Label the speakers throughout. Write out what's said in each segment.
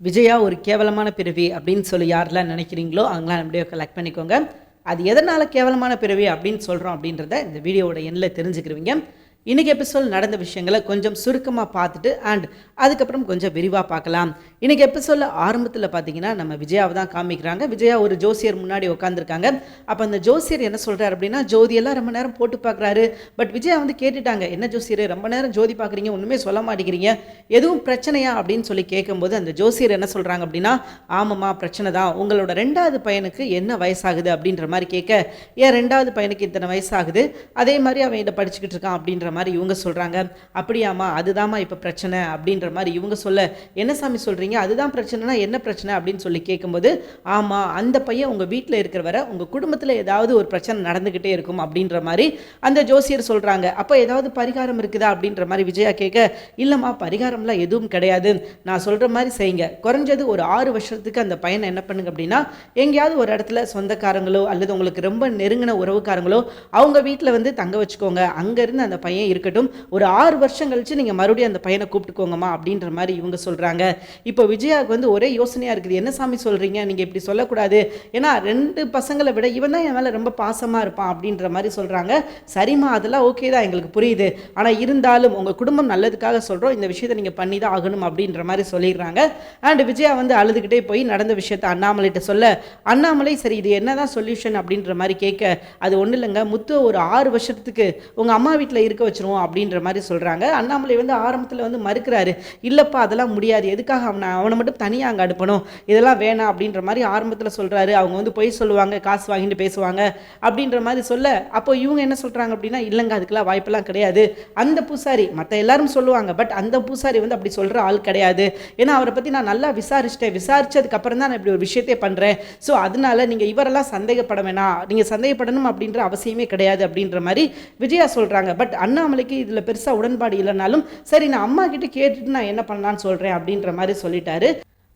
Speaker 1: விஜயா ஒரு கேவலமான பிறவி அப்படின்னு சொல்லி யாரெல்லாம் நினைக்கிறீங்களோ அவங்களாம் நம்முடைய கலெக்ட் பண்ணிக்கோங்க. அது எதனால் கேவலமான பிறவி அப்படின்னு சொல்கிறோம் அப்படின்றத இந்த வீடியோவோட எண்ணில் தெரிஞ்சுக்கிருவீங்க. இன்றைக்கி எபிசோட் நடந்த விஷயங்களை கொஞ்சம் சுருக்கமாக பார்த்துட்டு அண்ட் அதுக்கப்புறம் கொஞ்சம் விரிவாக பார்க்கலாம். இன்றைக்கி எபிசோடில் ஆரம்பத்தில் பார்த்தீங்கன்னா நம்ம விஜயாவை தான் காமிக்கிறாங்க. விஜயா ஒரு ஜோசியர் முன்னாடி உட்காந்துருக்காங்க அப்போ அந்த ஜோசியர் என்ன சொல்கிறார் அப்படின்னா ஜோதியெல்லாம் ரொம்ப நேரம் போட்டு பார்க்குறாரு பட் விஜயா வந்து கேட்டுட்டாங்க என்ன ஜோசியர்? ரொம்ப நேரம் ஜோதி பார்க்குறீங்க ஒன்றுமே சொல்ல மாட்டேங்கிறீங்க. எதுவும் பிரச்சனையா? அப்படின்னு சொல்லி கேட்கும்போது அந்த ஜோசியர் என்ன சொல்கிறாங்க அப்படின்னா ஆமாம்மா பிரச்சனை தான். உங்களோட ரெண்டாவது பையனுக்கு என்ன வயசாகுது? அப்படின்ற மாதிரி கேட்க ஏன் ரெண்டாவது பையனுக்கு இத்தனை வயசாகுது? அதே மாதிரி அவன் இதை படிச்சுக்கிட்டு இருக்கான். அப்படின்ற மாதிரி இவங்க சொல்கிறாங்க அப்படியாம்மா அதுதாம்மா இப்போ பிரச்சனை அப்படின்ற மாதிரி இவங்க சொல்ல என்ன சாமி சொல்கிறீங்க அதுதான் பிரச்சனைனா என்ன பிரச்சனை? அப்படின்னு சொல்லி கேட்கும்போது ஆமாம் அந்த பையன் உங்கள் வீட்டில் இருக்கிற வரை உங்கள் குடும்பத்தில் ஏதாவது ஒரு பிரச்சனை நடந்துக்கிட்டே இருக்கும். அப்படின்ற மாதிரி அந்த ஜோசியர் சொல்கிறாங்க அப்போ ஏதாவது பரிகாரம் இருக்குதா அப்படின்ற மாதிரி விஜயா கேட்க இல்லைம்மா பரிகாரம்லாம் எதுவும் கிடையாது. நான் சொல்கிற மாதிரி செய்யுங்க. குறைஞ்சது ஒரு ஆறு வருஷத்துக்கு அந்த பையனை என்ன பண்ணுங்க அப்படின்னா எங்கேயாவது ஒரு இடத்துல சொந்தக்காரங்களோ அல்லது உங்களுக்கு ரொம்ப நெருங்கின உறவுக்காரங்களோ அவங்க வீட்டில் வந்து தங்க வச்சுக்கோங்க. அங்கேருந்து அந்த பையன் இருக்கட்டும் ஒரு ஆறு வருஷம் கழிச்சு நீங்கள் மறுபடியும் அந்த பையனை கூப்பிட்டுக்கோங்கம்மா அப்படின்ற மாதிரி இவங்க சொல்கிறாங்க இப்போ விஜயாவுக்கு வந்து ஒரே யோசனையாக இருக்குது என்ன சாமி சொல்கிறீங்க நீங்கள் இப்படி சொல்லக்கூடாது. ஏன்னா ரெண்டு பசங்களை விட இவன் தான் என் மேலே ரொம்ப பாசமாக இருப்பான் அப்படின்ற மாதிரி சொல்கிறாங்க சரிம்மா அதெல்லாம் ஓகே தான் எங்களுக்கு புரியுது. ஆனால் இருந்தாலும் உங்கள் குடும்பம் நல்லதுக்காக சொல்கிறோம் இந்த விஷயத்தை நீங்கள் பண்ணி தான் ஆகணும் அப்படின்ற மாதிரி சொல்லிடுறாங்க. அண்ட் விஜயா வந்து அழுதுகிட்டே போய் நடந்த விஷயத்தை அண்ணாமலைகிட்ட சொல்ல அண்ணாமலை சரி இது என்னதான் சொல்யூஷன் அப்படின்ற மாதிரி கேட்க அது ஒன்றும் இல்லைங்க. முத்து ஒரு ஆறு வருஷத்துக்கு உங்கள் அம்மா வீட்டில் இருக்க வச்சிருவோம் அப்படின்ற மாதிரி சொல்கிறாங்க அண்ணாமலை வந்து ஆரம்பத்தில் வந்து மறுக்கிறாரு இல்லைப்பா அதெல்லாம் முடியாது. எதுக்காக அவனை அவனை மட்டும் தனியாக அங்கே அனுப்பணும்? இதெல்லாம் வேணாம். அப்படின்ற மாதிரி ஆரம்பத்தில் சொல்கிறாரு அவங்க வந்து பொய் சொல்லுவாங்க காசு வாங்கிட்டு பேசுவாங்க அப்படின்ற மாதிரி சொல்ல அப்போ இவங்க என்ன சொல்கிறாங்க அப்படின்னா இல்லைங்க அதுக்கெல்லாம் வாய்ப்பெல்லாம் கிடையாது. அந்த பூசாரி மற்ற எல்லாரும் சொல்லுவாங்க பட் அந்த பூசாரி வந்து அப்படி சொல்கிற ஆள் கிடையாது. ஏன்னா அவரை பற்றி நான் நல்லா விசாரிச்சிட்டேன். விசாரிச்சதுக்கப்புறம் தான் நான் இப்படி ஒரு விஷயத்தை பண்ணுறேன் ஸோ அதனால நீங்கள் இவரெல்லாம் சந்தேகப்பட வேணாம். நீங்கள் சந்தேகப்படணும் அப்படின்ற அவசியமே கிடையாது அப்படின்ற மாதிரி விஜயா சொல்கிறாங்க பட் அண்ணா அண்ணாமலைக்கு இதில் பெருசாக உடன்பாடு இல்லைனாலும் சரி நான் அம்மா கிட்ட கேட்டுட்டு நான் என்ன பண்ணலான்னு சொல்கிறேன் அப்படின்ற மாதிரி சொல்லிட்டாரு.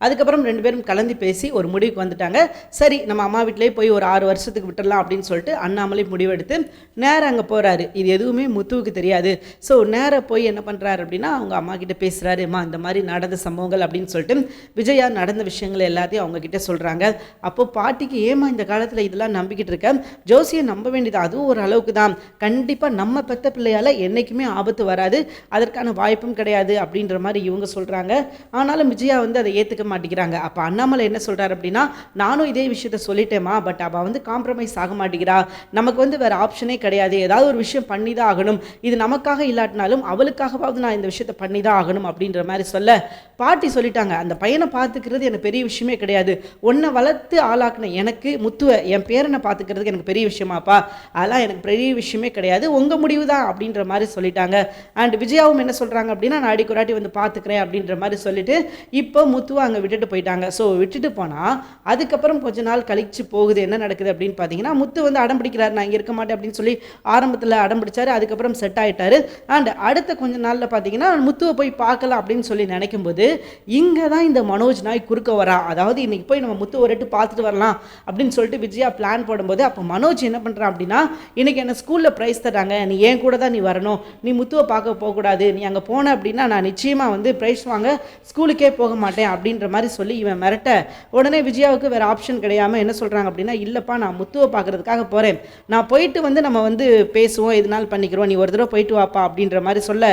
Speaker 1: அதுக்கப்புறம் ரெண்டு பேரும் கலந்து பேசி ஒரு முடிவுக்கு வந்துட்டாங்க. சரி நம்ம அம்மா வீட்டிலே போய் ஒரு ஆறு வருஷத்துக்கு விட்டுடலாம் அப்படின்னு சொல்லிட்டு அண்ணாமலை முடிவெடுத்து நேராக அங்கே போகிறாரு இது எதுவுமே முத்துவுக்கு தெரியாது. ஸோ நேராக போய் என்ன பண்ணுறாரு அப்படின்னா அவங்க அம்மா கிட்ட பேசுகிறாரு அம்மா இந்த மாதிரி நடந்த சம்பவங்கள் அப்படின்னு சொல்லிட்டு விஜயா நடந்த விஷயங்கள் எல்லாத்தையும் அவங்க கிட்ட சொல்கிறாங்க அப்போது பாட்டிக்கு ஏமா இந்த காலத்தில் இதெல்லாம் நம்பிக்கிட்டு இருக்க? ஜோசியை நம்ப வேண்டியது அதுவும் ஒரு அளவுக்கு தான். கண்டிப்பாக நம்ம பெத்த பிள்ளையால் என்றைக்குமே ஆபத்து வராது. அதற்கான வாய்ப்பும் கிடையாது அப்படின்ற மாதிரி இவங்க சொல்கிறாங்க ஆனாலும் விஜயா வந்து அதை ஏற்றுக்க மாட்டேங்கிறாங்க அப்போ அண்ணாமலை என்ன சொல்கிறார் அப்படின்னா நானும் இதே விஷயத்த சொல்லிட்டேம்மா பட் அவள் வந்து காம்ப்ரமைஸ் ஆக மாட்டேங்கிறா. நமக்கு வந்து வேறு ஆப்ஷனே கிடையாது. ஏதாவது ஒரு விஷயம் பண்ணி தான் ஆகணும். இது நமக்காக இல்லாட்டினாலும் அவளுக்காகவாவது நான் இந்த விஷயத்த பண்ணி தான் ஆகணும் அப்படின்ற மாதிரி சொல்ல பாட்டி சொல்லிட்டாங்க. அந்த பையனை பார்த்துக்கிறது எனக்கு பெரிய விஷயமே கிடையாது. உன்னை வளர்த்து ஆளாக்குன எனக்கு முத்துவ என் பேரனை பார்த்துக்கிறதுக்கு எனக்கு பெரிய விஷயமாப்பா. அதெல்லாம் எனக்கு பெரிய விஷயமே கிடையாது. உங்கள் முடிவு தான் அப்படின்ற மாதிரி சொல்லிட்டாங்க. அண்ட் விஜயாவும் என்ன சொல்கிறாங்க அப்படின்னா நான் அடிக்கு ஒரு வாட்டி வந்து பார்த்துக்கிறேன் அப்படின்ற மாதிரி சொல்லிட்டு இப்போ முத்துவ அங்கே விட்டுட்டு போயிட்டாங்க. ஸோ விட்டுட்டு போனால் அதுக்கப்புறம் கொஞ்ச நாள் கழிச்சு போகுது. என்ன நடக்குது அப்படின்னு பார்த்தீங்கன்னா முத்து வந்து அடம் பிடிக்கிறார். நான் இங்கே இருக்க மாட்டேன் அப்படின்னு சொல்லி ஆரம்பத்தில் அடம் பிடிச்சாரு. அதுக்கப்புறம் செட் ஆகிட்டாரு அண்ட் அடுத்த கொஞ்ச நாளில் பார்த்தீங்கன்னா முத்துவை போய் பார்க்கலாம் அப்படின்னு சொல்லி நினைக்கும் போது இங்கே தான் இந்த மனோஜ் நாய் குறுக்க வரா. அதாவது இன்னைக்கு போய் நம்ம முத்து ஒரு பார்த்துட்டு வரலாம் அப்படின்னு சொல்லிட்டு விஜயா பிளான் போடும்போது அப்போ மனோஜ் என்ன பண்ணுறான் அப்படின்னா இன்றைக்கி என்ன ஸ்கூலில் ப்ரைஸ் தராங்க நீ ஏன் கூட தான் நீ வரணும். நீ முத்துவை பார்க்க போகக்கூடாது. நீ அங்கே போன அப்படின்னா நான் நிச்சயமாக வந்து ப்ரைஸ் வாங்க ஸ்கூலுக்கே போக மாட்டேன். அப்படின்ற மாதிரி சொல்லி இவன் மிரட்ட உடனே விஜயாவுக்கு வேறு ஆப்ஷன் கிடையாம என்ன சொல்கிறாங்க அப்படின்னா இல்லைப்பா நான் முத்துவை பார்க்கறதுக்காக போகிறேன் நான் போயிட்டு வந்து நம்ம வந்து பேசுவோம். எதுனாலும் பண்ணிக்கிறோம். நீ ஒரு தடவை போயிட்டு வாப்பா அப்படின்ற மாதிரி சொல்ல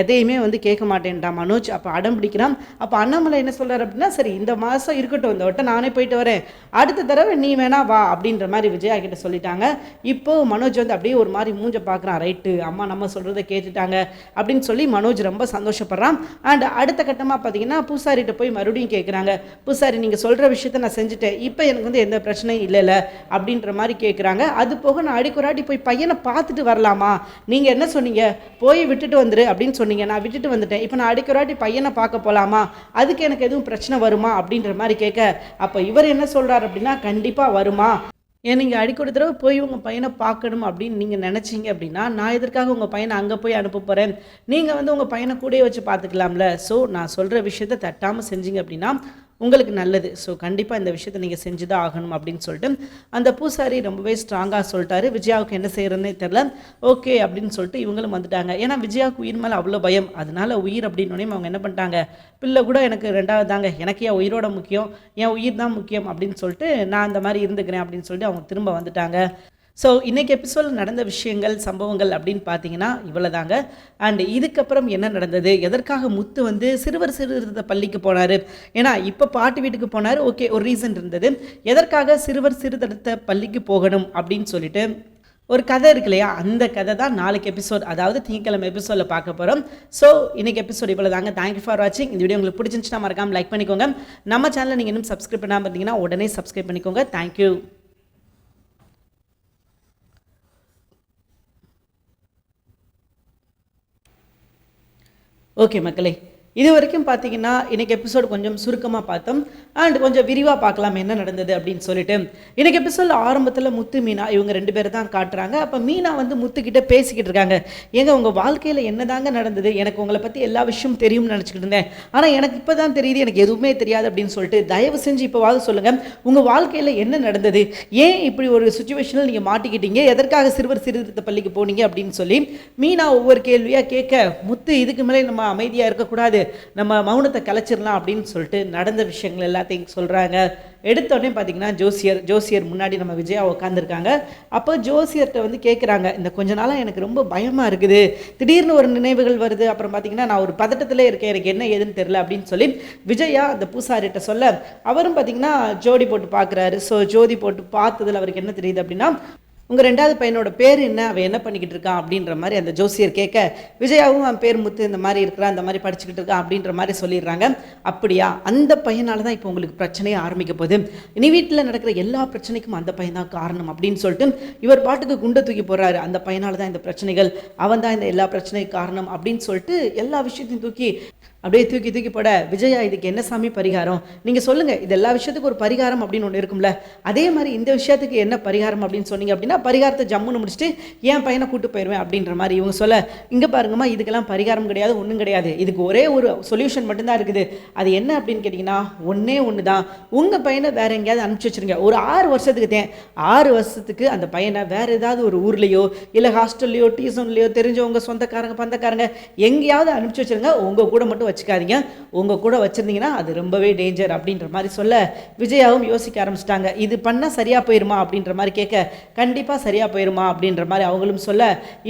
Speaker 1: எதையுமே வந்து கேட்க மாட்டேன்டா மனோஜ். அப்போ அடம் பிடிக்கிறான். அப்போ அண்ணாமலை என்ன சொல்கிறார் அப்படின்னா சரி இந்த மாதம் இருக்கட்டும். இந்த வட்டம் நானே போயிட்டு வரேன். அடுத்த தடவை நீ வேணா வா அப்படின்ற மாதிரி விஜயா கிட்ட சொல்லிட்டாங்க. இப்போ மனோஜ் வந்து அப்படியே ஒரு மாதிரி மூஞ்ச பார்க்குறான் ரைட்டு அம்மா நம்ம சொல்கிறத கேட்டுட்டாங்க அப்படின்னு சொல்லி மனோஜ் ரொம்ப சந்தோஷப்படுறான். அண்ட் அடுத்த கட்டமாக பார்த்தீங்கன்னா பூசாரிகிட்ட போய் மறுபடியும் கேட்குறாங்க பூசாரி நீங்கள் சொல்கிற விஷயத்த நான் செஞ்சுட்டேன். இப்போ எனக்கு வந்து எந்த பிரச்சனையும் இல்லைல்ல அப்படின்ற மாதிரி கேட்குறாங்க அது போக நான் அடிக்குறாடி போய் பையனை பார்த்துட்டு வரலாமா? நீங்கள் என்ன சொன்னீங்க? போய் விட்டுட்டு வந்துரு அப்படின்னு சொன்னீங்க. நான் விட்டுட்டு வந்துட்டேன். இப்போ நான் அடிக்குறாட்டி பையனை பார்க்க போகலாமா அதுக்கு எனக்கு எதுவும் பிரச்சனை வருமா? அப்படின்ற மாதிரி கேட்க அப்போ இவர் என்ன சொல்கிறார் அப்படின்னா கண்டிப்பாக வருமா? ஏன் நீங்கள் அடிக்கடி தடவை போய் உங்கள் பையனை பார்க்கணும் அப்படின்னு நீங்கள் நினச்சிங்க அப்படின்னா நான் எதற்காக உங்கள் பையனை அங்கே போய் அனுப்ப போகிறேன் நீங்கள் வந்து உங்கள் பையனை கூடயே வச்சு பார்த்துக்கலாம்ல. ஸோ நான் சொல்கிற விஷயத்த தட்டாமல் செஞ்சீங்க அப்படின்னா உங்களுக்கு நல்லது. ஸோ கண்டிப்பாக இந்த விஷயத்தை நீங்கள் செஞ்சு தான் ஆகணும் அப்படின்னு சொல்லிட்டு அந்த பூசாரி ரொம்பவே ஸ்ட்ராங்காக சொல்லிட்டாரு. விஜயாவுக்கு என்ன செய்கிறதுனே தெரில ஓகே அப்படின்னு சொல்லிட்டு இவங்களும் வந்துட்டாங்க. ஏன்னா விஜயாவுக்கு உயிர் மேலே அவ்வளோ பயம். அதனால உயிர் அப்படின்னு அவங்க என்ன பண்ணிட்டாங்க? பிள்ளை கூட எனக்கு ரெண்டாவது தாங்க எனக்கு என் உயிரோட முக்கியம். என் உயிர் தான் முக்கியம் அப்படின்னு சொல்லிட்டு நான் அந்த மாதிரி இருந்துக்கிறேன் அப்படின்னு சொல்லிட்டு அவங்க திரும்ப வந்துட்டாங்க. ஸோ இன்றைக்கி எபிசோடில் நடந்த விஷயங்கள் சம்பவங்கள் அப்படின்னு பார்த்தீங்கன்னா இவ்வளோ தாங்க அண்ட் இதுக்கப்புறம் என்ன நடந்தது? எதற்காக முத்து வந்து சிறுவர் சீர்திருத்த பள்ளிக்கு போனார்? ஏன்னா இப்போ பாட்டு வீட்டுக்கு போனார். ஓகே ஒரு ரீசன் இருந்தது. எதற்காக சிறுவர் சீர்திருத்த பள்ளிக்கு போகணும் அப்படின்னு சொல்லிட்டு ஒரு கதை இருக்கு இல்லையா? அந்த கதை தான் நாளைக்கு எபிசோட் அதாவது திங்கக்கிழமை எபிசோடில் பார்க்க போகிறோம் ஸோ இன்றைக்கி எபிசோட் இவ்வளோ தாங்க தேங்க்யூ ஃபார் வாட்சிங் இந்த வீடியோ உங்களுக்கு பிடிச்சிருந்துச்சுன்னா மறக்காமல் லைக் பண்ணிக்கோங்க. நம்ம சேனலில் நீங்கள் இன்னும் சப்ஸ்கிரைப் பண்ணாமல் இருந்தீங்கன்னா உடனே சப்ஸ்கிரைப் பண்ணிக்கோங்க. தேங்க்யூ ஓகே மக்களே. இது வரைக்கும் பார்த்தீங்கன்னா இன்றைக்கி எபிசோடு கொஞ்சம் சுருக்கமாக பார்த்தோம். அண்ட் கொஞ்சம் விரிவாக பார்க்கலாம் என்ன நடந்தது அப்படின்னு சொல்லிட்டு. இன்றைக்கி எபிசோட் ஆரம்பத்தில் முத்து மீனா இவங்க ரெண்டு பேர் தான் காட்டுறாங்க. அப்போ மீனா வந்து முத்துக்கிட்ட பேசிக்கிட்டு இருக்காங்க. ஏங்க உங்கள் வாழ்க்கையில் என்னதாங்க நடந்தது? எனக்கு உங்களை பற்றி எல்லா விஷயமும் தெரியும்னு நினச்சிக்கிட்டு இருந்தேன். ஆனால் எனக்கு இப்போ தான் தெரியுது எனக்கு எதுவுமே தெரியாது அப்படின்னு சொல்லிட்டு தயவு செஞ்சு இப்போவாது சொல்லுங்கள் உங்கள் வாழ்க்கையில் என்ன நடந்தது? ஏன் இப்படி ஒரு சுச்சுவேஷனில் நீங்கள் மாட்டிக்கிட்டீங்க? எதற்காக சிறுவர் சீர்திருத்த பள்ளிக்கு போனீங்க அப்படின்னு சொல்லி மீனா ஒவ்வொரு கேள்வியாக கேட்க முத்து இதுக்கு மேலே நம்ம அமைதியாக இருக்கக்கூடாது. நம்ம மௌனத்தை கலைச்சிடலாம் அப்படின்னு சொல்லிட்டு நடந்த விஷயங்கள் எல்லாத்தையும் சொல்கிறாங்க எடுத்தோடனே பார்த்தீங்கன்னா ஜோசியர் ஜோசியர் முன்னாடி நம்ம விஜயா உட்காந்துருக்காங்க அப்போ ஜோசியர்கிட்ட வந்து கேட்குறாங்க இந்த கொஞ்ச நாளாக எனக்கு ரொம்ப பயமாக இருக்குது. திடீர்னு ஒரு நினைவுகள் வருது. அப்புறம் பார்த்தீங்கன்னா நான் ஒரு பதட்டத்திலே இருக்கேன். எனக்கு என்ன ஏதுன்னு தெரில அப்படின்னு சொல்லி விஜயா அந்த பூசாரிட்ட சொல்ல அவரும் பார்த்தீங்கன்னா ஜோடி போட்டு பார்க்குறாரு ஸோ ஜோதி போட்டு பார்த்ததில் அவருக்கு என்ன தெரியுது அப்படின்னா உங்கள் ரெண்டாவது பையனோட பேர் என்ன? அவன் என்ன பண்ணிக்கிட்டு இருக்கான்? அப்படின்ற மாதிரி அந்த ஜோசியர் கேட்க விஜயாவும் அவன் பேர் முத்து இந்த மாதிரி இருக்கிறான் இந்த மாதிரி படிச்சுக்கிட்டு இருக்கான் அப்படின்ற மாதிரி சொல்லிடுறாங்க. அப்படியா? அந்த பையனால தான் இப்போ உங்களுக்கு பிரச்சனையே ஆரம்பிக்க போகுது. இனி வீட்டில் நடக்கிற எல்லா பிரச்சனைக்கும் அந்த பையன் தான் காரணம். அப்படின்னு சொல்லிட்டு இவர் பாட்டுக்கு குண்டை தூக்கி போடுறாரு. அந்த பையனால தான் இந்த பிரச்சனைகள் அவன் தான் இந்த எல்லா பிரச்சனைக்கு காரணம் அப்படின்னு சொல்லிட்டு எல்லா விஷயத்தையும் தூக்கி அப்படியே தூக்கி தூக்கி போட விஜயா இதுக்கு என்ன சாமி பரிகாரம்? நீங்கள் சொல்லுங்கள் இது எல்லா விஷயத்துக்கும் ஒரு பரிகாரம் அப்படின்னு ஒன்று இருக்கும்ல. அதே மாதிரி இந்த விஷயத்துக்கு என்ன பரிகாரம் அப்படின்னு சொன்னீங்க அப்படின்னா பரிகாரத்தை ஜம்முன்னு முடிச்சுட்டு என் பையனை கூட்டு போயிடுவேன் அப்படின்ற மாதிரி இவங்க சொல்ல இங்கே பாருங்கம்மா இதுக்கெல்லாம் பரிகாரம் கிடையாது ஒன்றும் கிடையாது. இதுக்கு ஒரே ஒரு சொல்யூஷன் மட்டும்தான் இருக்குது. அது என்ன அப்படின்னு கேட்டிங்கன்னா ஒன்றே ஒன்று தான் உங்கள் பையனை வேற எங்கேயாவது அனுப்பிச்சி வச்சிருங்க. ஒரு ஆறு வருஷத்துக்கு தான் ஆறு வருஷத்துக்கு அந்த பையனை வேறு ஏதாவது ஒரு ஊர்லேயோ இல்லை ஹாஸ்டல்லையோ டியூஷன்லையோ தெரிஞ்சவங்க சொந்தக்காரங்க பந்தக்காரங்க எங்கேயாவது அனுப்பிச்சி வச்சிருங்க. உங்கள் கூட மட்டும் வச்சுக்காதீங்க. உங்கள் கூட வச்சுருந்தீங்கன்னா அது ரொம்பவே டேஞ்சர் அப்படின்ற மாதிரி சொல்ல விஜயாவும் யோசிக்க ஆரம்பிச்சிட்டாங்க. இது பண்ணால் சரியாக போயிருமா அப்படின்ற மாதிரி கேட்க கண்டிப்பாக சரியாக போயிருமா அப்படின்ற மாதிரி அவங்களும் சொல்ல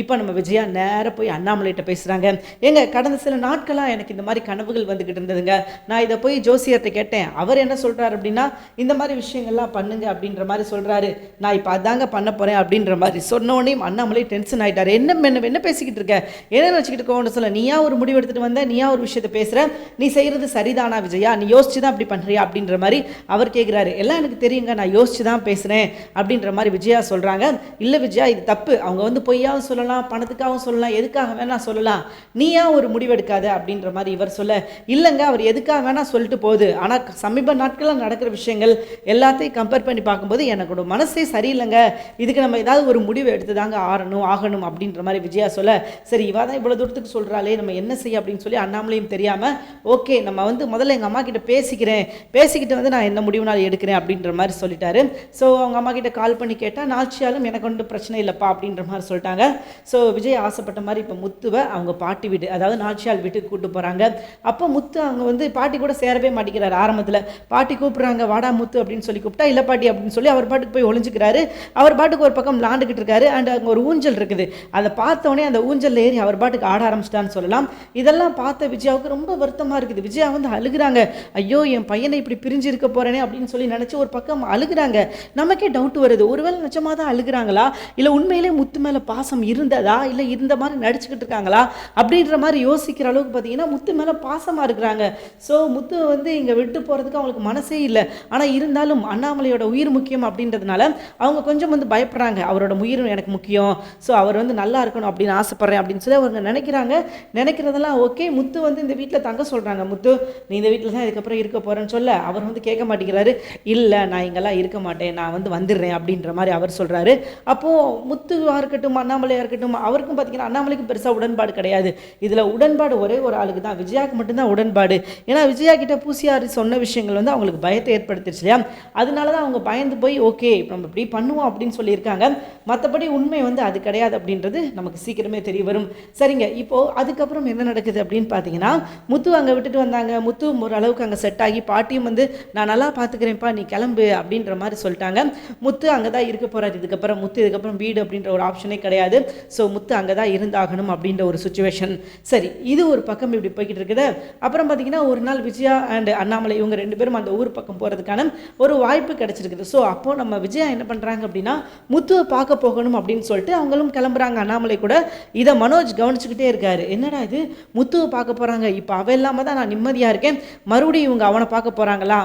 Speaker 1: இப்போ நம்ம விஜயா நேராக போய் அண்ணாமலைகிட்ட பேசுகிறாங்க ஏங்க கடந்த சில நாட்களாக எனக்கு இந்த மாதிரி கனவுகள் வந்துக்கிட்டு இருந்ததுங்க. நான் இதை போய் ஜோசியர்கிட்ட கேட்டேன். அவர் என்ன சொல்கிறாரு அப்படின்னா இந்த மாதிரி விஷயங்கள்லாம் பண்ணுங்க அப்படின்ற மாதிரி சொல்கிறாரு நான் இப்போ அதாங்க பண்ண போகிறேன் அப்படின்ற மாதிரி சொன்னோடனே அண்ணாமலை டென்ஷன் ஆகிட்டார் என்ன என்ன பேசிக்கிட்டு இருக்க? என்ன வச்சுக்கிட்டு இருக்கோன்னு சொல்ல நீயா ஒரு முடிவு எடுத்துகிட்டு வந்த? நீயா ஒரு விஷயத்தை பேசுகிற நீ செய்கிறது சரிதானா விஜயா? நீ யோசிச்சு தான் அப்படி பண்ணுறியா அப்படின்ற மாதிரி அவர் கேட்குறாரு எல்லாம் எனக்கு தெரியுங்க நான் யோசிச்சு தான் பேசுகிறேன் அப்படின்ற மாதிரி விஜயா சொல்கிறாங்க இல்லை விஜயா இது தப்பு. அவங்க வந்து பொய்யாவும் சொல்லலாம் பணத்துக்காகவும் சொல்லலாம் எதுக்காக வேணால் சொல்லலாம். நீ ஏன் ஒரு முடிவெடுக்காத? அப்படின்ற மாதிரி இவர் சொல்ல. இல்லைங்க அவர் எதுக்காக வேணால் சொல்லிட்டு போகுது. ஆனால் சமீப நாட்களில் நடக்கிற விஷயங்கள் எல்லாத்தையும் கம்பேர் பண்ணி பார்க்கும்போது எனக்கோட மனசே சரியில்லைங்க. இதுக்கு நம்ம ஏதாவது ஒரு முடிவு எடுத்து தாங்க ஆறணும் ஆகணும் அப்படின்ற மாதிரி விஜயா சொல்ல. சரி இவா தான் இவ்வளோ தூரத்துக்கு சொல்கிறாளே நம்ம என்ன செய்ய? அப்படின்னு சொல்லி அண்ணாமலையும் தெரியாமல் ஓகே நம்ம வந்து முதல்ல எங்கள் அம்மா கிட்ட பேசிக்கிறேன். பேசிக்கிட்டு வந்து நான் என்ன முடிவுனாலும் எடுக்கிறேன் அப்படின்ற மாதிரி சொல்லிட்டாரு. ஸோ அவங்க அம்மா கிட்ட கால் பண்ணி கேட்டால் நாச்சியாலும் எனக்கு ஒன்றும் பிரச்சனை இல்லைப்பா அப்படின்ற மாதிரி சொல்லிட்டாங்க. ஸோ விஜய் ஆசைப்பட்ட மாதிரி இப்போ முத்துவை அவங்க பாட்டி வீடு அதாவது நாச்சியால் வீட்டுக்கு கூப்பிட்டு போகிறாங்க அப்போ முத்து அவங்க வந்து பாட்டி கூட சேரவே மாட்டேங்கிறார் ஆரம்பத்தில். பாட்டி கூப்பிட்றாங்க வாடா முத்து அப்படின்னு சொல்லி கூப்பிட்டா இல்லை பாட்டி அப்படின்னு சொல்லி அவர் பாட்டுக்கு போய் ஒளிஞ்சிக்கிறாரு. அவர் பாட்டுக்கு ஒரு பக்கம் விளாண்டுக்கிட்டு இருக்காரு. அண்ட் அங்கே ஒரு ஊஞ்சல் இருக்குது. அதை பார்த்தோன்னே அந்த ஊஞ்சல் ஏறி அவர் பாட்டுக்கு ஆட ஆரம்பிச்சிட்டான்னு சொல்லலாம். இதெல்லாம் பார்த்த விஜயாவுக்கு ரொம்ப வருத்தமாக இருக்குது. விஜயா வந்து அழுகுறாங்க. ஐயோ என் பையனை இப்படி பிரிஞ்சு இருக்க போகிறேனே அப்படின்னு சொல்லி நினச்சி ஒரு பக்கம் அழுகுறாங்க. நமக்கே டவுட் வருது. ஒருவேளை நிச்சமாக தான் அழுகுறாங்களா? இல்லை உண்மையிலே முத்து மேலே பாசம் இருந்ததா? இல்லை இருந்த மாதிரி நடிச்சுக்கிட்டு இருக்காங்களா? அப்படின்ற மாதிரி யோசிக்கிற அளவுக்கு பார்த்தீங்கன்னா முத்து மேலே பாசமாக இருக்கிறாங்க. ஸோ முத்து வந்து இங்கே விட்டு போகிறதுக்கு அவங்களுக்கு மனசே இல்லை. ஆனால் இருந்தாலும் அண்ணாமலையோட உயிர் முக்கியம் அப்படின்றதுனால அவங்க கொஞ்சம் வந்து பயப்படுறாங்க. அவரோட உயிர் எனக்கு முக்கியம். ஸோ அவர் வந்து நல்லா இருக்கணும் அப்படின்னு ஆசைப்பட்றேன் அப்படின்னு சொல்லி அவங்க நினைக்கிறாங்க. நினைக்கிறதெல்லாம் ஓகே முத்து வந்து இந்த வீட்டில் தங்க சொல்கிறாங்க முத்து நீ இந்த வீட்டில் தான் இதுக்கப்புறம் இருக்க போகிறேன்னு சொல்ல. அவர் வந்து கேட்க மாட்டேங்கிறாரு. இல்லை நான் இங்கெல்லாம் இருக்க மாட்டேன். நான் வந்து வந்துடுறேன். அப்படின்ற மாதிரி அவர் சொல்கிறாரு அப்போது முத்துவாக இருக்கட்டும் அண்ணாமலையாக இருக்கட்டும் அவருக்கும் பார்த்தீங்கன்னா அண்ணாமலைக்கும் பெருசாக உடன்பாடு கிடையாது. இதில் உடன்பாடு ஒரே ஒரு ஆளுக்கு தான். விஜயாவுக்கு மட்டும்தான் உடன்பாடு. ஏன்னா விஜயா கிட்ட பூசியார் சொன்ன விஷயங்கள் வந்து அவங்களுக்கு பயத்தை ஏற்படுத்திடுச்சு இல்லையா? அதனால தான் அவங்க பயந்து போய் ஓகே நம்ம இப்படி பண்ணுவோம் அப்படின்னு சொல்லியிருக்காங்க. மற்றபடி உண்மை வந்து அது கிடையாது அப்படின்றது நமக்கு சீக்கிரமே தெரிய வரும். சரிங்க இப்போது அதுக்கப்புறம் என்ன நடக்குது அப்படின்னு பார்த்தீங்கன்னா முத்து அங்கே விட்டுட்டு வந்தாங்க. முத்து ஓரளவுக்கு அங்கே செட் ஆகி பாட்டியும் வந்து நான் நல்லா பார்த்துக்கிறேன்ப்பா நீ கிளம்பு அப்படின்ற மாதிரி சொல்லிட்டாங்க. முத்து அங்கே தான் இருக்க போகிறார் இதுக்கப்புறம் முத்து இதுக்கப்புறம் வீடு அப்படின்ற ஒரு ஆப்ஷனே கிடையாது. ஸோ முத்து அங்கே தான் இருந்தாகணும் அப்படின்ற ஒரு சுச்சுவேஷன் சரி இது ஒரு பக்கம் இப்படி போய்கிட்டு இருக்குது. அப்புறம் பார்த்தீங்கன்னா ஒரு நாள் விஜயா அண்ட் அண்ணாமலை இவங்க ரெண்டு பேரும் அந்த ஊர் பக்கம் போகிறதுக்கான ஒரு வாய்ப்பு கிடச்சிருக்குது. ஸோ அப்போது நம்ம விஜயா என்ன பண்ணுறாங்க அப்படின்னா முத்துவை பார்க்க போகணும் அப்படின்னு சொல்லிட்டு அவங்களும் கிளம்புறாங்க. அண்ணாமலை கூட இதை மனோஜ் கவனிச்சுக்கிட்டே இருக்காரு. என்னடா இது? முத்துவை பார்க்க போகிறாங்க இப்போ அவ இல்லாமல் தான் நான் நிம்மதியாக இருக்கேன். மறுபடியும் இவங்க அவனை பார்க்க போகிறாங்களா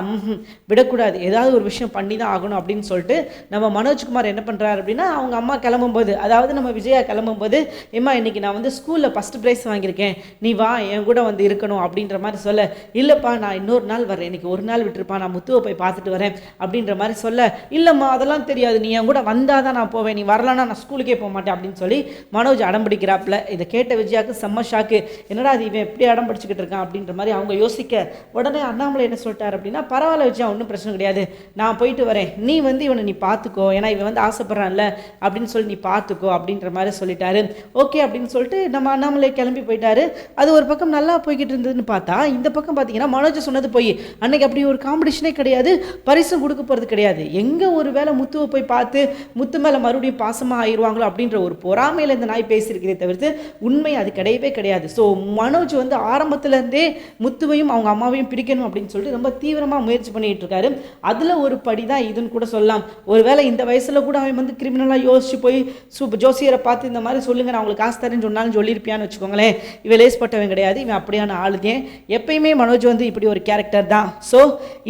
Speaker 1: விடக்கூடாது. ஏதாவது ஒரு விஷயம் பண்ணி தான் ஆகணும் அப்படின்னு சொல்லிட்டு நம்ம மனோஜ்குமார் என்ன பண்ணுறாரு அப்படின்னா அவங்க அம்மா கிளம்பும்போது அதாவது நம்ம விஜயா கிளம்பும்போது ஏம்மா இன்னைக்கு நான் வந்து ஸ்கூலில் ஃபஸ்ட் ப்ரைஸ் வாங்கியிருக்கேன். நீ வா என் கூட வந்து இருக்கணும் அப்படின்ற மாதிரி சொல்ல இல்லைப்பா நான் இன்னொரு நாள் வரேன் இன்னைக்கு ஒரு நாள் விட்டுருப்பா. நான் முத்துவை போய் பார்த்துட்டு வரேன் அப்படின்ற மாதிரி சொல்ல இல்லைம்மா அதெல்லாம் தெரியாது. நீ என் கூட வந்தால் தான் நான் போவேன். நீ வரலன்னா நான் ஸ்கூலுக்கே போக மாட்டேன் அப்படின்னு சொல்லி மனோஜ் அடம் பிடிக்கிறாப்புல. இதை கேட்ட விஜயாவுக்கு செம்ம ஷாக்கு என்னடா அது இவன் எப்படி அடம் பிடிச்சிக்கிட்டு இருக்கான் அப்படின்ற மாதிரி அவங்க யோசிக்க உடனே அண்ணாமலை என்ன சொல்லிட்டார் அப்படின்னா பரவாயில்ல வச்சா ஒன்றும் பிரச்சனை கிடையாது. நான் போயிட்டு வரேன். நீ வந்து இவனை நீ பார்த்துக்கோ ஏன்னா இவன் வந்து ஆசைப்பட்றான்ல. அப்படின்னு சொல்லி நீ பார்த்துக்கோ அப்படின்ற மாதிரி சொல்லிட்டாரு. ஓகே அப்படின்னு சொல்லிட்டு நம்ம அண்ணாமலை கிளம்பி போயிட்டாரு. அது ஒரு பக்கம் நல்லா போய்கிட்டு இருந்ததுன்னு பார்த்தா இந்த பக்கம் பார்த்தீங்கன்னா மனோஜ் சொன்னது போய் அன்னைக்கு அப்படி ஒரு காம்படிஷனே கிடையாது. பரிசும் கொடுக்க போகிறது கிடையாது. எங்கே ஒரு வேளை முத்துவை போய் பார்த்து முத்து மேலே மறுபடியும் பாசமாக ஆயிடுவாங்களோ அப்படின்ற ஒரு பொறாமையில் இந்த நாய் பேசியிருக்கிறதே தவிர்த்து உண்மை அது கிடையவே கிடையாது. ஸோ மனோஜ் வந்து ஆரம்பத்துல இருந்தே முத்துவையும் அவங்க அம்மாவையும் பிரிக்கணும் அப்படின்னு சொல்லிட்டு ரொம்ப தீவிரமாக முயற்சி பண்ணிட்டு இருக்காரு அதில் ஒரு படி தான் இதுன்னு கூட சொல்லலாம். ஒருவேளை இந்த வயசில் கூட அவன் வந்து கிரிமினலாக யோசிச்சு போய் சூப்பர் ஜோசியரை பார்த்து இந்த மாதிரி சொல்லுங்க நான் அவங்களுக்கு காசு தரேன்னு சொன்னாலும் சொல்லியிருப்பியான்னு வச்சுக்கோங்களேன். இவன் லேஸ்பட்டவன் கிடையாது இவன் அப்படியான ஆளுதேன். எப்பயுமே மனோஜ் வந்து இப்படி ஒரு கேரக்டர் தான். ஸோ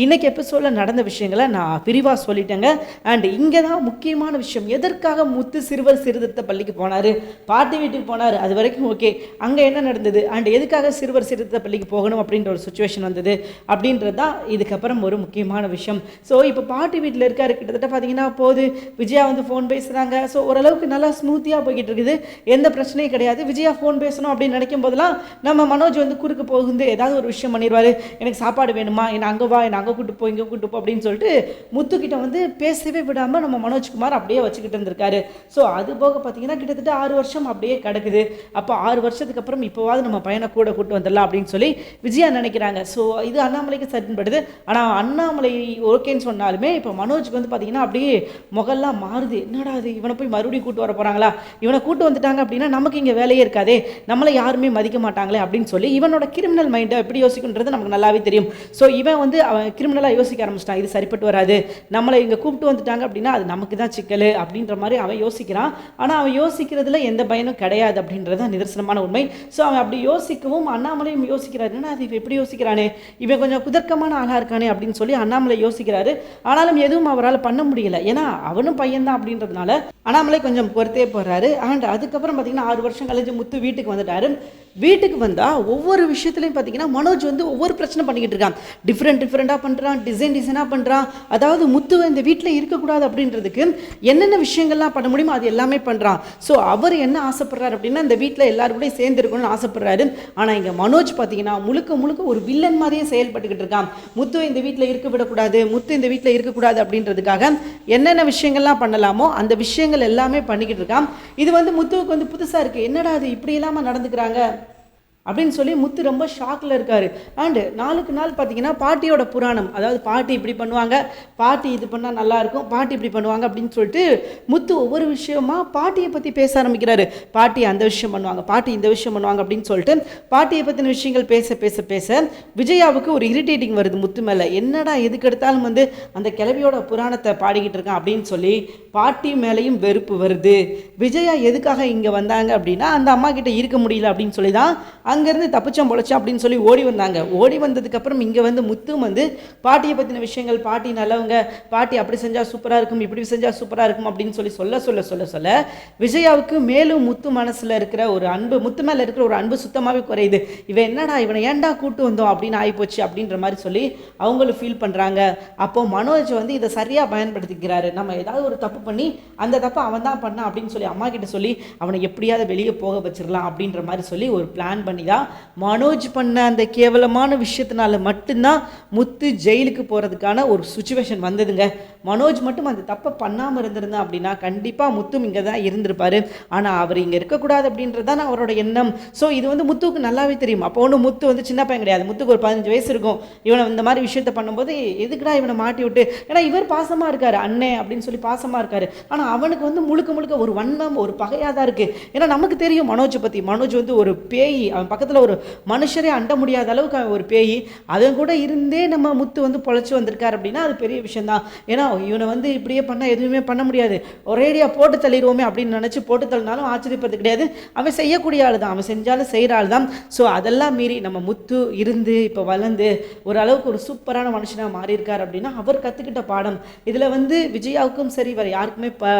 Speaker 1: இன்னைக்கு எபிசோடில் நடந்த விஷயங்களை நான் விரிவாக சொல்லிட்டேங்க. அண்ட் இங்கே தான் முக்கியமான விஷயம் எதற்காக முத்து சிறுவர் சிறுதிருத்த பள்ளிக்கு போனார்? பாட்டி வீட்டுக்கு போனார் அது வரைக்கும் ஓகே அங்கே என்ன நடந்தது? அண்ட் எதுக்காக சிறுவர் சிறுத்த பள்ளிக்கு போகணும் அப்படின்ற ஒரு சுச்சுவேஷன் வந்தது. அப்படின்றது தான் இதுக்கப்புறம் ஒரு முக்கியமான விஷயம். ஸோ இப்போ பாட்டி வீட்டில் இருக்காரு கிட்டத்தட்ட பார்த்தீங்கன்னா போது விஜயா வந்து ஃபோன் பேசுகிறாங்க ஸோ ஓரளவுக்கு நல்லா ஸ்மூத்தியாக போய்கிட்டு இருக்குது. எந்த பிரச்சனையும் கிடையாது. விஜயா ஃபோன் பேசணும் அப்படின்னு நினைக்கும் போதெல்லாம் நம்ம மனோஜ் வந்து குறுக்கு போகுந்து ஏதாவது ஒரு விஷயம் பண்ணிடுவார். எனக்கு சாப்பாடு வேணுமா? என்னை அங்கே வா என்னை அங்கே கூட்டு போ இங்கே கூட்டு போ அப்படின்னு சொல்லிட்டு முத்துக்கிட்ட வந்து பேசவே விடாமல் நம்ம மனோஜ்குமார் அப்படியே வச்சுக்கிட்டு இருந்திருக்காரு. ஸோ அது போக பார்த்தீங்கன்னா கிட்டத்தட்ட ஆறு வருஷம் அப்படியே கிடக்குது. அப்போ ஆறு வருஷத்துக்கு அப்புறம் இப்போவாவது நம்ம பையனை கூட கூட்டு வந்துடலாம் அப்படின்னு சொல்லி விஜயா நினைக்கிறாங்க. ஸோ இது அண்ணாமலைக்கு சட்டின்படுது ஆனால் அண்ணாமலை ஓகேன்னு சொன்னாலுமே இப்போ மனோஜுக்கு வந்து பார்த்தீங்கன்னா அப்படியே முகல்லாம் மாறுது. என்னடா அது இவனை போய் மறுபடியும் கூட்டு வர போகிறாங்களா இவனை கூட்டு வந்துட்டாங்க அப்படின்னா நமக்கு இங்கே வேலையே இருக்காதே. நம்மளை யாருமே மதிக்க மாட்டாங்களே அப்படின்னு சொல்லி இவனோட கிரிமினல் மைண்டை எப்படி யோசிக்குன்றது நமக்கு நல்லாவே தெரியும். ஸோ இவன் வந்து அவன் கிரிமினலாக யோசிக்க ஆரம்பிச்சிட்டான். இது சரிப்பட்டு வராது. நம்மளை இங்கே கூப்பிட்டு வந்துட்டாங்க அப்படின்னா அது நமக்கு தான் சிக்கல் அப்படின்ற மாதிரி அவன் யோசிக்கிறான். ஆனால் அவன் யோசிக்கிறதுல எந்த பயனும் கிடையாது அப்படின்றது தான் நிதர்சனமான உண்மை. ஸோ அவன் அப்படி யோசிக்கவும் அண்ணாமலை அண்ணாமலையும் யோசிக்கிறார் என்னடா அது எப்படி யோசிக்கிறானே? இவன் கொஞ்சம் குதர்க்கமான ஆளாக இருக்கானே? அப்படின்னு சொல்லி அண்ணாமலை யோசிக்கிறாரு. ஆனாலும் எதுவும் அவரால் பண்ண முடியல. ஏன்னா அவனும் பையன்தான் அப்படின்றதுனால அண்ணாமலை கொஞ்சம் பொறுத்தே போகிறாரு அண்ட் அதுக்கப்புறம் பார்த்தீங்கன்னா ஆறு வருஷம் கழிஞ்சு முத்து வீட்டுக்கு வந்துட்டாரு. வீட்டுக்கு வந்தால் ஒவ்வொரு விஷயத்துலையும் பார்த்தீங்கன்னா மனோஜ் வந்து ஒவ்வொரு பிரச்சனை பண்ணிக்கிட்டு இருக்கான். டிஃப்ரெண்ட் டிஃப்ரெண்ட்டாக பண்ணுறான் டிசைன் டிசைனாக பண்ணுறான் அதாவது முத்து இந்த வீட்டில் இருக்கக்கூடாது அப்படின்றதுக்கு என்னென்ன விஷயங்கள்லாம் பண்ண முடியுமோ அது எல்லாமே பண்ணுறான் ஸோ அவர் என்ன ஆசைப்படுறாரு அப்படின்னா இந்த வீட்டில் எல்லாரும் கூட ஆசைப்பட்றாரு ஆசைப்படுறாரு. ஆனால் இங்கே மனோஜ் பார்த்தீங்கன்னா முழுக்க முழுக்க ஒரு வில்லன் மாதிரியே செயல்பட்டுக்கிட்டு இருக்கான். முத்து இந்த வீட்டில் இருக்க விடக்கூடாது முத்து இந்த வீட்டில் இருக்கக்கூடாது அப்படின்றதுக்காக என்னென்ன விஷயங்கள்லாம் பண்ணலாமோ அந்த விஷயங்கள் எல்லாமே பண்ணிக்கிட்டு இருக்கான். இது வந்து முத்துவுக்கு வந்து புதுசாக இருக்குது என்னடா அது இப்படி இல்லாமல் நடந்துக்கிறாங்க? அப்படின்னு சொல்லி முத்து ரொம்ப ஷாக்கில் இருக்காரு. அண்டு நாளுக்கு நாள் பார்த்தீங்கன்னா பாட்டியோட புராணம் அதாவது பாட்டி இப்படி பண்ணுவாங்க பாட்டி இது பண்ணால் நல்லா இருக்கும் பாட்டி இப்படி பண்ணுவாங்க அப்படின்னு சொல்லிட்டு முத்து ஒவ்வொரு விஷயமா பாட்டியை பற்றி பேச ஆரம்பிக்கிறாரு. பாட்டி அந்த விஷயம் பண்ணுவாங்க பாட்டி இந்த விஷயம் பண்ணுவாங்க அப்படின்னு சொல்லிட்டு பாட்டியை பற்றின விஷயங்கள் பேச பேச பேச விஜயாவுக்கு ஒரு இரிட்டேட்டிங் வருது முத்து மேலே. என்னடா எதுக்கு எடுத்தாலும் வந்து அந்த கிளவியோட புராணத்தை பாடிக்கிட்டு இருக்கான் அப்படின்னு சொல்லி பாட்டி மேலேயும் வெறுப்பு வருது. விஜயா எதுக்காக இங்கே வந்தாங்க அப்படின்னா அந்த அம்மா கிட்ட இருக்க முடியல அப்படின்னு சொல்லி தான் அங்கேருந்து தப்பிச்சோம் பொழைச்சோம் அப்படின்னு சொல்லி ஓடி வந்தாங்க. ஓடி வந்ததுக்கப்புறம் இங்கே வந்து முத்தும் வந்து பாட்டியை பற்றின விஷயங்கள் பாட்டி நல்லவங்க பாட்டி அப்படி செஞ்சால் சூப்பராக இருக்கும் இப்படி செஞ்சால் சூப்பராக இருக்கும் அப்படின்னு சொல்லி சொல்ல சொல்ல சொல்ல சொல்ல விஜயாவுக்கு மேலும் முத்து மனசில் இருக்கிற ஒரு அன்பு முத்து மேலே இருக்கிற ஒரு அன்பு சுத்தமாகவே குறையுது. இவன் என்னடா இவனை ஏன்டா கூட்டு வந்தோம்? அப்படின்னு ஆகிப்போச்சு அப்படின்ற மாதிரி சொல்லி அவங்களும் ஃபீல் பண்ணுறாங்க அப்போது மனோஜ் வந்து இதை சரியாக பயன்படுத்திக்கிறாரு. நம்ம ஏதாவது ஒரு தப்பு பண்ணி அந்த தப்பை அவன் தான் பண்ணான் அப்படின்னு சொல்லி அம்மா கிட்ட சொல்லி அவனை எப்படியாவது வெளியே போக வச்சிடலாம் அப்படின்ற மாதிரி சொல்லி ஒரு பிளான் பண்ணி தான் மனோஜ் பண்ண அந்த கேவலமான விஷயத்தினால மட்டும்தான் முத்து ஜெயிலுக்கு போகிறதுக்கான ஒரு சுச்சுவேஷன் வந்ததுங்க. மனோஜ் மட்டும் அந்த தப்பை பண்ணாமல் இருந்திருந்தா அப்படின்னா கண்டிப்பாக முத்தும் இங்கே தான் இருந்திருப்பார். ஆனால் அவர் இங்கே இருக்கக்கூடாது அப்படின்றது தான் அவரோட எண்ணம். ஸோ இது வந்து முத்துவுக்கு நல்லாவே தெரியும். அப்போ ஒன்று முத்து வந்து சின்ன பையன் கிடையாது. முத்துக்கு ஒரு பதினஞ்சு வயசு இருக்கும். இவனை இந்த மாதிரி விஷயத்த பண்ணும்போது எதுக்குடா இவனை மாட்டி விட்டு? ஏன்னா இவர் பாசமாக இருக்கார். அண்ணே அப்படின்னு சொல்லி பாசமாக இருக்கார். ஆனால் அவனுக்கு வந்து முழுக்க முழுக்க ஒரு வன்மம் ஒரு பகையாக தான் இருக்குது ஏன்னா நமக்கு தெரியும் மனோஜை பற்றி மனோஜ் வந்து ஒரு பேய் அவன் பக்கத்தில் ஒரு மனுஷரே அண்ட முடியாத அளவுக்கு அவன் ஒரு பேய் அதன் கூட இருந்தே நம்ம முத்து வந்து பொழைச்சி வந்திருக்காரு அப்படின்னா அது பெரிய விஷயந்தான் ஏன்னா இவனை வந்து இப்படியே பண்ணால் எதுவுமே பண்ண முடியாது. ஒரேடியாக போட்டு தள்ளிடுவோமே அப்படின்னு நினச்சி போட்டு தள்ளினாலும் ஆச்சரியப்படுறது கிடையாது. அவன் செய்யக்கூடிய ஆள் தான் அவன் செஞ்சாலும் செய்கிற ஆள் தான் ஸோ அதெல்லாம் மீறி நம்ம முத்து இருந்து இப்போ வளர்ந்து ஒரு அளவுக்கு ஒரு சூப்பரான மனுஷனாக மாறியிருக்கார் அப்படின்னா அவர் கற்றுக்கிட்ட பாடம். இதில் வந்து விஜயாவுக்கும் சரி வேறு யாருக்குமே ப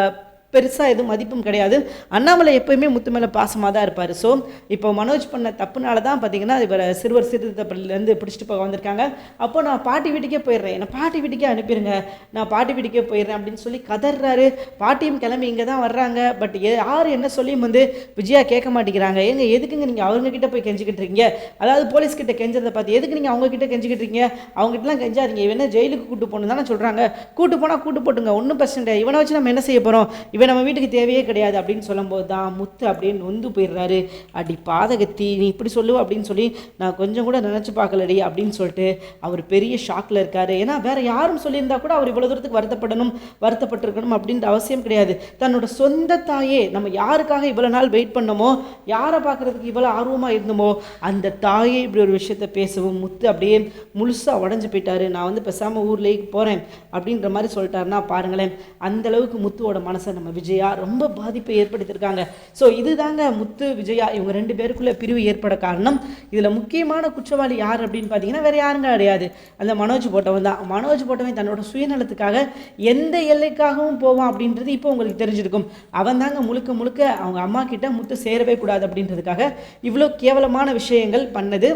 Speaker 1: பெருசாக எதுவும் மதிப்பும் கிடையாது. அண்ணாமலை எப்போயுமே முத்து மேலே பாசமாக தான் இருப்பார். ஸோ இப்போ மனோஜ் பண்ண தப்புனால தான் பார்த்தீங்கன்னா இவர் சிறுவர் சீர்திருத்தப்பள்ளியிலேருந்து பிடிச்சிட்டு போக வந்திருக்காங்க. அப்போ நான் பாட்டி வீட்டுக்கே போயிடுறேன். என்னை பாட்டி வீட்டுக்கே அனுப்பிடுங்க நான் பாட்டி வீட்டுக்கே போயிடுறேன் அப்படின்னு சொல்லி கதறாரு பாட்டியும் கிளம்பி இங்கே தான் வர்றாங்க. பட் யார் என்ன சொல்லியும் வந்து விஜயா கேட்க மாட்டேங்கிறாங்க. ஏங்க எதுக்குங்க நீங்கள் அவங்க கிட்ட போய் கெஞ்சிக்கிட்டு இருக்கீங்க? அதாவது போலீஸ் கெஞ்சதை பார்த்து எதுக்கு நீங்கள் அவங்க கிட்ட கெஞ்சிக்கிட்டு இருக்கீங்க? அவங்ககிட்டலாம் கெஞ்சாதீங்க. இவன் என்ன ஜெயிலுக்கு கூட்டு போகணும் தானே சொல்கிறாங்க கூட்டு போனால் கூட்டு போட்டுங்க. ஒன்றும் பிரச்சனை இல்லை இவனை வச்சு நம்ம என்ன செய்ய போகிறோம் இவன் நம்ம வீட்டுக்கு தேவையே கிடையாது அப்படின்னு சொல்லும்போது தான் முத்து அப்படியே நொந்து போயிடுறாரு. அடி பாதகத்தி நீ இப்படி சொல்லுவ அப்படின்னு சொல்லி நான் கொஞ்சம் கூட நினச்சி பார்க்கலடி அப்படின்னு சொல்லிட்டு அவர் பெரிய ஷாக்கில் இருக்காரு. ஏன்னா வேற யாரும் சொல்லியிருந்தா கூட அவர் இவ்வளோ தூரத்துக்கு வருத்தப்படணும் வருத்தப்பட்டிருக்கணும் அப்படின்ற அவசியம் கிடையாது. தன்னோட சொந்த தாயே நம்ம யாருக்காக இவ்வளோ நாள் வெயிட் பண்ணோமோ யாரை பார்க்குறதுக்கு இவ்வளோ ஆர்வமாக இருந்தோமோ அந்த தாயே இப்படி ஒரு விஷயத்த பேசவும் முத்து அப்படியே முழுசாக உடஞ்சி போயிட்டாரு. நான் வந்து பேசாமல் ஊர்லேயே போகிறேன் அப்படின்ற மாதிரி சொல்லிட்டாருன்னா பாருங்களேன் அந்த அளவுக்கு முத்துவோட மனசை நம்ம விஜயா ரொம்ப பாதிப்பை ஏற்படுத்தியிருக்காங்க. ஸோ இதுதாங்க முத்து விஜயா இவங்க ரெண்டு பேருக்குள்ள பிரிவு ஏற்பட காரணம். இதில் முக்கியமான குற்றவாளி யார் அப்படின்னு பார்த்தீங்கன்னா வேற யாருங்க கிடையாது. அந்த மனோஜ் போட்டவன் தான். மனோஜ் போட்டவன் தன்னோட சுயநலத்துக்காக எந்த எல்லைக்காகவும் போவான் அப்படின்றது இப்போ உங்களுக்கு தெரிஞ்சிருக்கும். அவன் தாங்க முழுக்க முழுக்க அவங்க அம்மா கிட்ட முத்து சேரவே கூடாது அப்படின்றதுக்காக இவ்வளோ கேவலமான விஷயங்கள் பண்ணது.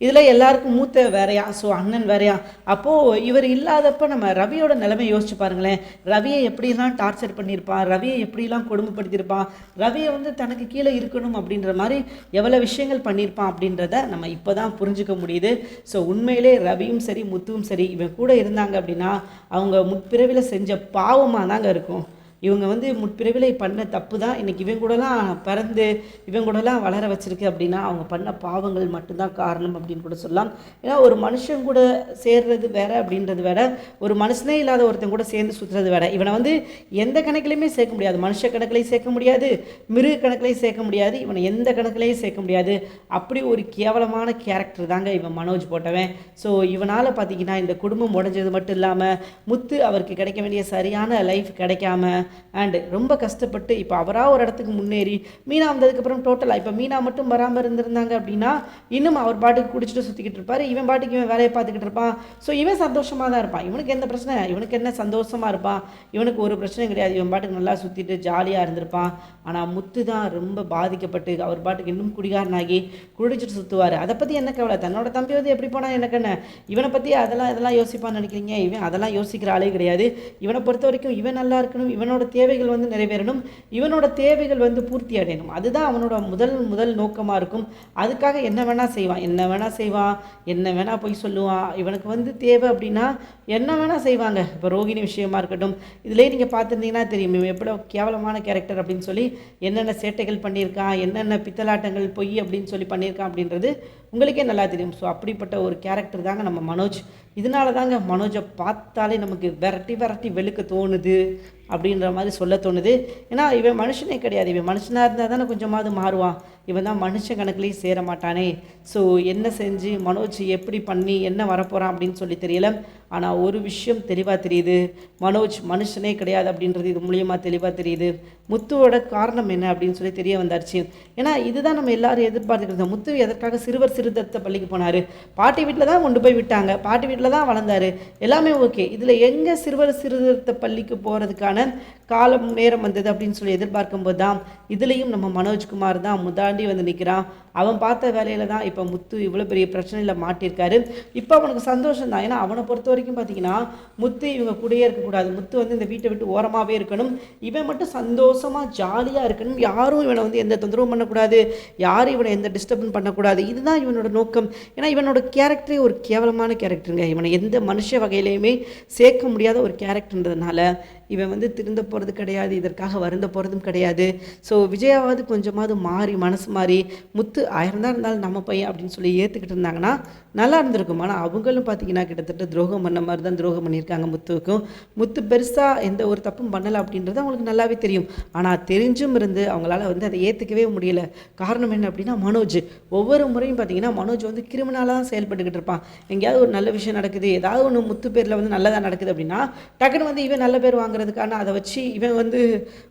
Speaker 1: இதில் எல்லாருக்கும் மூத்த வேறையா? ஸோ அண்ணன் வேறையா? அப்போது இவர் இல்லாதப்ப நம்ம ரவியோட நிலைமை யோசிச்சு பாருங்களேன். ரவியை எப்படிலாம் டார்ச்சர் பண்ணியிருப்பான் ரவியை எப்படிலாம் கொடுமைப்படுத்தியிருப்பான் ரவியை வந்து தனக்கு கீழே இருக்கணும் அப்படின்ற மாதிரி எவ்வளோ விஷயங்கள் பண்ணியிருப்பான் அப்படின்றத நம்ம இப்போ தான் புரிஞ்சுக்க முடியுது. ஸோ உண்மையிலே ரவியும் சரி முத்துவும் சரி இவன் கூட இருந்தாங்க அப்படின்னா அவங்க முற்பிறவியில் செஞ்ச பாவமாக தாங்க இருக்கும். இவங்க வந்து முற்பிறவிலை பண்ண தப்பு தான் இன்றைக்கி இவன் கூடலாம் பிறந்து இவன் கூடலாம் வளர வச்சுருக்கு அப்படின்னா அவங்க பண்ண பாவங்கள் மட்டும்தான் காரணம் அப்படின்னு கூட சொல்லலாம். ஏன்னா ஒரு மனுஷன் கூட சேர்றது வேற அப்படின்றது வேற. ஒரு மனுஷனே இல்லாத ஒருத்தன் கூட சேர்ந்து சுற்றுறது வேற. இவனை வந்து எந்த கணக்குலையுமே சேர்க்க முடியாது. மனுஷ கணக்குலையும் சேர்க்க முடியாது. மிருக கணக்குலையும் சேர்க்க முடியாது. இவனை எந்த கணக்குலையும் சேர்க்க முடியாது. அப்படி ஒரு கேவலமான கேரக்டர் தாங்க இவன் மனோஜ் போட்டவன். ஸோ இவனால் பார்த்தீங்கன்னா இந்த குடும்பம் உடஞ்சது மட்டும் இல்லாமல் முத்து அவருக்கு கிடைக்க வேண்டிய சரியான லைஃப் கிடைக்காம அண்டு ரொம்ப கஷ்டப்பட்டு இப்போ அவராக ஒரு இடத்துக்கு முன்னேறி மீனா வந்ததுக்கப்புறம் டோட்டலாக இப்போ மீனா மட்டும் வராமல் இருந்திருந்தாங்க அப்படின்னா இன்னும் அவர் பாட்டுக்கு குடிச்சிட்டு சுற்றிக்கிட்டு இருப்பார். இவன் பாட்டுக்கு இவன் வேலையை பார்த்துக்கிட்டு இருப்பான். ஸோ இவன் சந்தோஷமாக தான் இருப்பான். இவனுக்கு எந்த பிரச்சனை? இவனுக்கு என்ன சந்தோஷமாக இருப்பான்? இவனுக்கு ஒரு பிரச்சனையும் கிடையாது. இவன் பாட்டுக்கு நல்லா சுற்றிட்டு ஜாலியாக இருந்திருப்பான். ஆனால் முத்து தான் ரொம்ப பாதிக்கப்பட்டு அவர் பாட்டுக்கு இன்னும் குடிகாரனாகி குடிச்சிட்டு சுற்றுவார் அதை பற்றி என்ன கவலை? தன்னோட தம்பி வந்து எப்படி போனால் எனக்கு என்ன? இவனை பற்றி அதெல்லாம் இதெல்லாம் யோசிப்பான்னு நினைக்கிறீங்க? இவன் அதெல்லாம் யோசிக்கிற ஆளே கிடையாது. இவனை பொறுத்த வரைக்கும் இவன் நல்லா இருக்கணும். இவனோட தேவைகள் வந்து நிறைவேறணும் இவனோட தேவைகள் வந்து பூர்த்தி அடையணும். அதுதான் அவனோட முதல் முதல் நோக்கமாக இருக்கும். அதுக்காக என்ன வேணால் செய்வான். என்ன வேணால் செய்வான் என்ன வேணால் போய் சொல்லுவான். இவனுக்கு வந்து தேவை அப்படின்னா என்ன வேணால் செய்வாங்க. இப்போ ரோகிணி விஷயமா இருக்கட்டும் இதிலே நீங்கள் பார்த்துருந்தீங்கன்னா தெரியும் இவன் எவ்வளோ கேவலமான கேரக்டர் அப்படின்னு சொல்லி என்னென்ன சேட்டைகள் பண்ணியிருக்கான் என்னென்ன பித்தலாட்டங்கள் பொய் அப்படின்னு சொல்லி பண்ணியிருக்கான் அப்படின்றது உங்களுக்கே நல்லா தெரியும். ஸோ அப்படிப்பட்ட ஒரு கேரக்டர் தாங்க நம்ம மனோஜ். இதனால தாங்க மனோஜை பார்த்தாலே நமக்கு விரட்டி விரட்டி வெளுக்க தோணுது. அப்படின்ற மாதிரி சொல்ல தோணுது. ஏன்னா இவன் மனுஷனே கிடையாது. இவன் மனுஷனாக இருந்தால் தானே கொஞ்சமாவது மாறுவான். இவன் தான் மனுஷ கணக்குலேயும் சேர மாட்டானே. ஸோ என்ன செஞ்சு மனோஜ் எப்படி பண்ணி என்ன வரப்போகிறான் அப்படின்னு சொல்லி தெரியல. ஆனால் ஒரு விஷயம் தெளிவாக தெரியுது. மனோஜ் மனுஷனே கிடையாது அப்படின்றது இது மூலியமாக தெளிவாக தெரியுது. முத்துவோட காரணம் என்ன அப்படின்னு சொல்லி தெரிய வந்தாச்சு. ஏன்னா இதுதான் நம்ம எல்லாரும் எதிர்பார்த்துக்கிறது முத்து எதற்காக சிறுவர் சிறுதத்த பள்ளிக்கு போனார்? பாட்டி வீட்டில் தான் கொண்டு போய் விட்டாங்க. பாட்டி வீட்டில் தான் வளர்ந்தார். எல்லாமே ஓகே. இதில் எங்கே சிறுவர் சிறுதத்த பள்ளிக்கு போகிறதுக்கான காலம் நேரம் வந்தது அப்படின்னு சொல்லி எதிர்பார்க்கும்போது தான் இதுலேயும் நம்ம மனோஜ்குமார் தான் தாண்டி வந்து நிற்கிறான் அவன் பார்த்த வேலையில் தான் இப்போ முத்து இவ்வளோ பெரிய பிரச்சனையில் மாட்டியிருக்காரு. இப்போ அவனுக்கு சந்தோஷம் தான். ஏன்னா அவனை பொறுத்த வரைக்கும் பார்த்தீங்கன்னா முத்து இவங்க கூடயே இருக்கக்கூடாது. முத்து வந்து இந்த வீட்டை விட்டு ஓரமாகவே இருக்கணும். இவன் மட்டும் சந்தோஷமாக ஜாலியாக இருக்கணும். யாரும் இவனை வந்து எந்த தொந்தரவும் பண்ணக்கூடாது. யாரும் இவனை எந்த டிஸ்டர்பன் பண்ணக்கூடாது. இதுதான் இவனோட நோக்கம். ஏன்னா இவனோட கேரக்டரே ஒரு கேவலமான கேரக்டருங்க இவனை எந்த மனுஷ வகையிலையுமே சேர்க்க முடியாத ஒரு கேரக்டர்ன்றதுனால இவன் வந்து திருந்த போகிறது கிடையாது இதற்காக வருந்த போகிறதும் கிடையாது. ஸோ விஜயாவது கொஞ்சமாவது மாறி மனசு மாறி முத்து ஆயிரம் தான் இருந்தாலும் நம்ம பையன் அப்படின்னு சொல்லி ஏற்றுக்கிட்டு இருந்தாங்கன்னா நல்லா இருந்திருக்கும். ஆனால் அவங்களும் பார்த்தீங்கன்னா கிட்டத்தட்ட துரோகம் பண்ண மாதிரி தான் துரோகம் பண்ணியிருக்காங்க முத்துவுக்கும். முத்து பெருசாக எந்த ஒரு தப்பும் பண்ணலை அப்படின்றது அவங்களுக்கு நல்லாவே தெரியும். ஆனால் தெரிஞ்சும் இருந்து அவங்களால வந்து அதை ஏற்றுக்கவே முடியல. காரணம் என்ன அப்படின்னா மனோஜ். ஒவ்வொரு முறையும் பார்த்தீங்கன்னா மனோஜ் வந்து கிரிமினலாக தான் செயல்பட்டுக்கிட்டு இருப்பான். எங்கேயாவது ஒரு நல்ல விஷயம் நடக்குது ஏதாவது ஒன்று முத்து பேரில் வந்து நல்லதாக நடக்குது அப்படின்னா டக்குன்னு வந்து இவன் நல்ல பேர் வாங்குறதுக்கான அதை வச்சு இவன் வந்து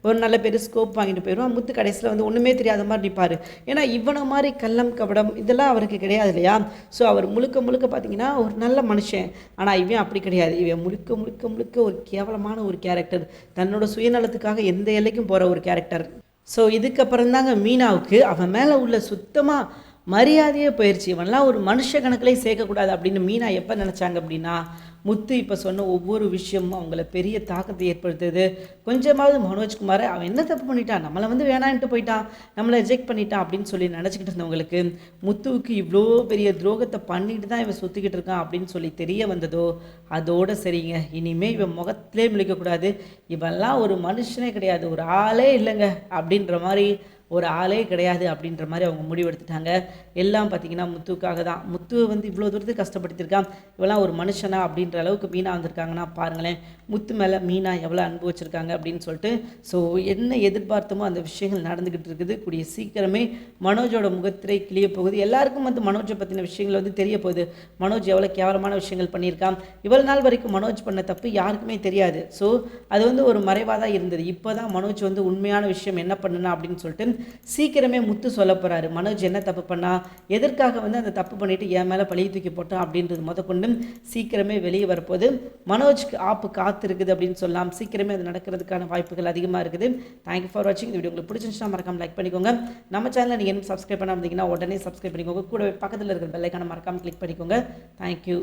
Speaker 1: ஒரு நல்ல பேர் ஸ்கோப் வாங்கிட்டு போயிடுவான். முத்து கடைசியில் வந்து ஒன்றுமே தெரியாத மாதிரி நிற்பார் ஏன்னா இவனை மாதிரி கள்ளம் கபடம் இதெல்லாம் அவருக்கு கிடையாது இல்லையா? ஸோ அவர் முழுக்க முழுக்க பார்த்தீங்கன்னா ஒரு நல்ல மனுஷன். ஆனால் இவன் அப்படி கிடையாது. இவன் முழுக்க முழுக்க முழுக்க ஒரு கேவலமான ஒரு கேரக்டர் தன்னோட சுயநலத்துக்காக எந்த எல்லைக்கும் போகிற ஒரு கேரக்டர் ஸோ இதுக்கப்புறம் தாங்க மீனாவுக்கு அவன் மேலே உள்ள சுத்தமாக மரியாதையே போயிடுச்சு இவன்லாம் ஒரு மனுஷ கணக்கிலே சேர்க்கக்கூடாது அப்படின்னு மீனா எப்போ நினச்சாங்க அப்படின்னா முத்து இப்போ சொன்ன ஒவ்வொரு விஷயமும் அவங்கள பெரிய தாக்கத்தை ஏற்படுத்துது. கொஞ்சமாவது மனோஜ்குமார் அவன் என்ன தப்பு பண்ணிட்டான்? நம்மளை வந்து வேணான்ட்டு போயிட்டான். நம்மளை ரிஜெக்ட் பண்ணிட்டான் அப்படின்னு சொல்லி நினச்சிக்கிட்டு இருந்தவங்களுக்கு முத்துவுக்கு இவ்வளோ பெரிய துரோகத்தை பண்ணிட்டு தான் இவன் சுற்றிக்கிட்டு இருக்கான் அப்படின்னு சொல்லி தெரிய வந்ததோ அதோட சரிங்க. இனிமேல் இவன் முகத்திலே முழிக்கக்கூடாது இவன்லாம் ஒரு மனுஷனே கிடையாது. ஒரு ஆளே இல்லைங்க. அப்படின்ற மாதிரி ஒரு ஆளே கிடையாது அப்படின்ற மாதிரி அவங்க முடிவெடுத்துட்டாங்க. எல்லாம் பார்த்தீங்கன்னா முத்துக்காக தான். முத்துவை வந்து இவ்வளோ தூரத்துக்கு கஷ்டப்படுத்திருக்கான் இவெல்லாம் ஒரு மனுஷனா அப்படின்ற அளவுக்கு மீனா வந்திருக்காங்கன்னா பாருங்களேன். முத்து மேலே மீனா எவ்வளோ அன்பு வச்சுருக்காங்க அப்படின்னு சொல்லிட்டு ஸோ என்ன எதிர்பார்த்தமோ அந்த விஷயங்கள் நடந்துக்கிட்டு இருக்குது. கூடிய சீக்கிரமே மனோஜோட முகத்திரை கிளிய போகுது. எல்லாருக்கும் வந்து மனோஜை பற்றின விஷயங்கள் வந்து தெரிய போகுது. மனோஜ் எவ்வளோ கேவலமான விஷயங்கள் பண்ணியிருக்கான். இவ்வளோ நாள் வரைக்கும் மனோஜ் பண்ண தப்பு யாருக்குமே தெரியாது. ஸோ அது வந்து ஒரு மறைவாக தான் இருந்தது. இப்போ தான் மனோஜ் வந்து உண்மையான விஷயம் என்ன பண்ணுனா அப்படின்னு சொல்லிட்டு சீக்கிரமே முத்து சொல்ல போகிறாரு மனோஜ் என்ன தப்பு பண்ணா? எதற்காக வந்து அந்த தப்பு பண்ணிவிட்டு என் மேலே பழிய தூக்கி போட்டோம் அப்படின்றது முதற்கொண்டு கொண்டு சீக்கிரமே வெளியே வரப்போகுது. மனோஜ்க்கு ஆப்பு காத்திருக்குது அப்படின்னு சொல்லலாம் சீக்கிரமே அது நடக்கிறதுக்கான வாய்ப்புகள் அதிகமாக இருக்குது. தேங்க்யூ ஃபார் வாட்சிங் இந்த வீடியோ உங்களுக்கு பிடிச்சிருந்துச்சுன்னா மறக்காம லைக் பண்ணிக்கோங்க. நம்ம சேனலில் நீங்கள் இன்னும் சப்ஸ்கிரைப் பண்ணாமல் இருந்தீங்கன்னா உடனே சப்ஸ்கிரைப் பண்ணிக்கோங்க. கூட பக்கத்தில் இருக்கிற பெல்லைக்கான மறக்காமல் கிளிக் பண்ணிக்கோங்க. தேங்க்யூ